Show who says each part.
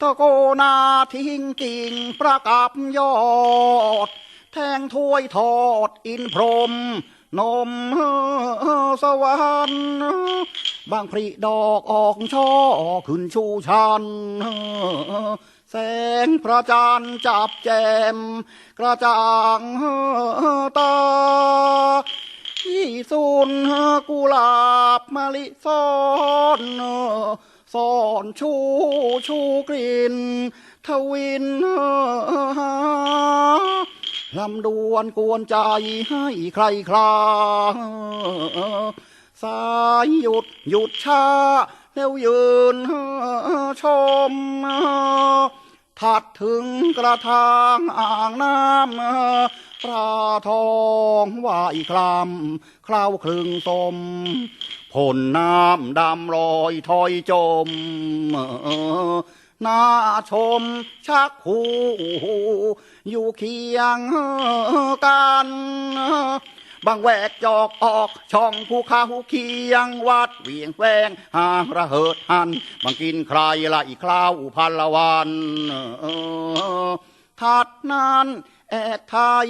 Speaker 1: ตะโกนาทิ้งกิ่งประกับยอด แทงถ้วยทอดอินพรหมนมสวรรค์บางพริดอกออกช่อขึ้นชูชัน แสงพระจันทร์จับแจม กระจ่างตาที่สุนกุหลาบมะลิซ่อน ซ่อนชูชูกลิ่นทวินลำดวนกวนใจให้ใครคลาสายหยุดหยุดชาแล้วยืนชม ถัดถึงกระทางอ่างน้ำปลาทองว่ายคลำคลาวคลึงสมผลน้ำดำลอยถอยจมน่าชมชักหูอยู่เคียงกัน บางแวกจอกออก ช่องภูเขาเคียงวัดเวียงแวงหาระเหิดหันบางกินใครละอีกคราวพันละวันถัดนั้นแอกไทย